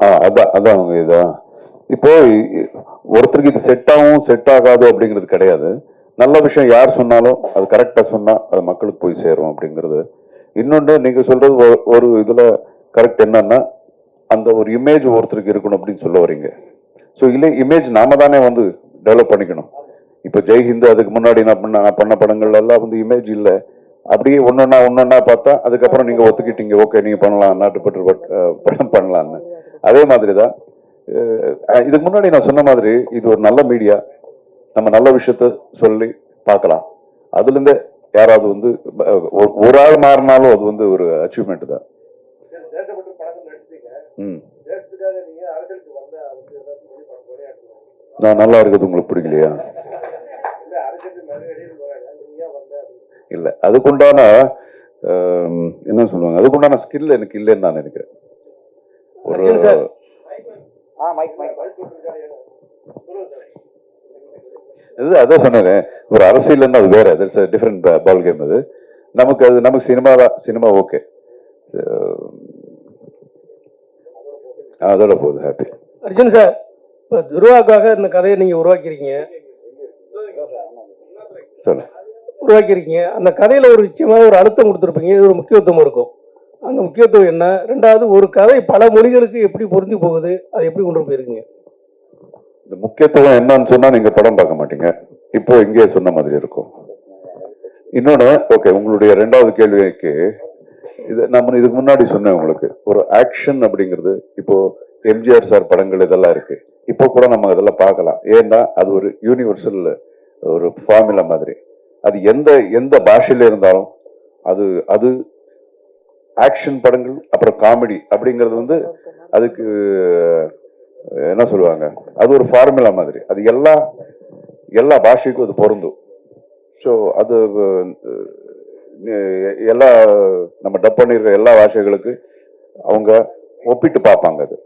அதான் அதான் அவங்க இதான் இப்போ ஒருத்தருக்கு இது செட் ஆகும் செட் ஆகாது அப்படிங்கிறது கிடையாது. நல்ல விஷயம் யார் சொன்னாலும் அது கரெக்டா சொன்னா அது மக்களுக்கு போய் சேரும் அப்படிங்கிறது. இன்னொன்று நீங்க சொல்றது ஒரு- ஒரு இதுல கரெக்ட் என்னன்னா அந்த ஒரு இமேஜ் ஒருத்தருக்கு இருக்கணும் அப்படின்னு சொல்ல வரீங்க ஸோ இல்லை இமேஜ் நாம தானே வந்து டெவலப் பண்ணிக்கணும். இப்போ ஜெய் ஹிந்த் அதுக்கு முன்னாடி நான் பண்ண நான் பண்ண படங்கள் எல்லாம் வந்து இமேஜ் இல்லை. அப்படியே ஒன்னொன்னா ஒன்னொன்னா பார்த்தா அதுக்கப்புறம் நீங்க ஒத்துக்கிட்டீங்க. ஓகே நீங்க பண்ணலாம் நாட்டுப்பற்று படம் பண்ணலான்னு அதே மாதிரி தான் இதுக்கு முன்னாடி நான் சொன்ன மாதிரி இது ஒரு நல்ல மீடியா நம்ம நல்ல விஷயத்த சொல்லி பார்க்கலாம். அதுலேருந்து யாராவது வந்து ஒரு- ஆள் மாறினாலும் அது வந்து ஒரு அச்சீவ்மெண்ட் தான். ம். நான் நல்லா இருக்கிறது உங்களுக்கு பிடிக்கலையா? இல்லை. அதுக்குண்டான என்ன சொல்லுவாங்க? அதுக்குண்டான ஸ்கில் எனக்கு இல்லைன்னு நான் நினைக்கிறேன். ஒரு அர்ஜுன் சார். ஆ மைக் மைக் இது அதான் சொன்னேன் ஒரு அரசியல்னா அது வேற தட்ஸ் டிஃப்ரெண்ட் பால் கேம் அது. நமக்கு அது நமக்கு சினிமா தான் சினிமா ஓகே அதோட போகுது ஹாப்பி அர்ஜுன் சார் இப்போ துருவாக்காக இந்த கதையை நீங்கள் உருவாக்கியிருக்கீங்க. சொல்லு உருவாக்கியிருக்கீங்க. அந்த கதையில் ஒரு நிச்சயமாக ஒரு அழுத்தம் கொடுத்துருப்பீங்க. இது ஒரு முக்கியத்துவம் இருக்கும். அந்த முக்கியத்துவம் என்ன? ரெண்டாவது ஒரு கதை பல மொழிகளுக்கு எப்படி பொருந்தி போகுது? அதை எப்படி கொண்டு போயிருக்கீங்க? இந்த முக்கியத்துவம் என்னன்னு சொன்னா நீங்க படம் பார்க்க மாட்டீங்க. இப்போ இங்கே சொன்ன மாதிரி இருக்கும். இன்னொன்னு ஓகே உங்களுடைய ரெண்டாவது கேள்விக்கு இது நம்ம இதுக்கு முன்னாடி சொன்னேன் உங்களுக்கு. ஒரு ஆக்ஷன் அப்படிங்கிறது இப்போ எம்ஜிஆர் சார் படங்கள் இதெல்லாம் இருக்கு. இப்போ கூட நம்ம அதெல்லாம் பார்க்கலாம். ஏன்னா அது ஒரு யூனிவர்சல் ஒரு ஃபார்முலா மாதிரி. அது எந்த எந்த பாஷையில் இருந்தாலும் அது அது ஆக்ஷன் படங்கள் அப்புறம் காமெடி அப்படிங்கிறது வந்து அதுக்கு என்ன சொல்லுவாங்க? அது ஒரு ஃபார்முலா மாதிரி. அது எல்லா எல்லா பாஷைக்கும் அது பொருந்தும். ஸோ அது எல்லா நம்ம டப் பண்ணிடுற எல்லா பாஷைகளுக்கு அவங்க ஒப்பிட்டு பார்ப்பாங்க அது.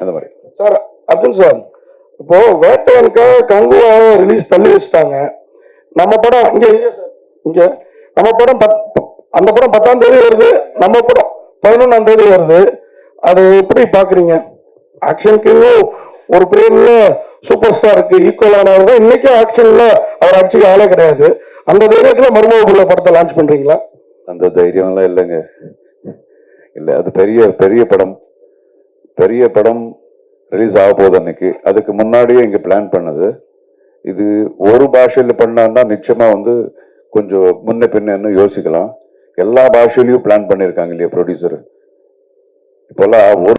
அந்த மாதிரி. சார் அர்ஜுன் சார் இப்போ வேட்டையனுக்காக கங்குவா ரிலீஸ் தள்ளி வச்சுட்டாங்க. நம்ம படம் இங்க இங்க நம்ம படம் பத் அந்த படம் பத்தாம் தேதி வருது நம்ம படம் பதினொன்றாம் தேதி வருது. அது எப்படி பாக்குறீங்க? ஆக்ஷனுக்கு ஒரு பீரியட்ல சூப்பர் ஸ்டாருக்கு ஈக்குவலானவர் தான். இன்னைக்கும் ஆக்ஷன்ல அவர் அடிச்சுக்க ஆளே கிடையாது. அந்த தைரியத்துல மருமகுள்ள படத்தை லான்ச் பண்றீங்களா? அந்த தைரியம்லாம் இல்லைங்க. இல்லை அது பெரிய பெரிய படம். பெரிய படம் ரிலீஸ் ஆக போகுது அன்னைக்கு. அதுக்கு முன்னாடியே இங்கே பிளான் பண்ணது. இது ஒரு பாஷையில் பண்ணான்னா நிச்சயமாக வந்து கொஞ்சம் முன்ன பின்னன்னு யோசிக்கலாம். எல்லா பாஷையிலையும் பிளான் பண்ணியிருக்காங்க இல்லையா ப்ரொடியூசர் இப்போல்லாம் ஒரு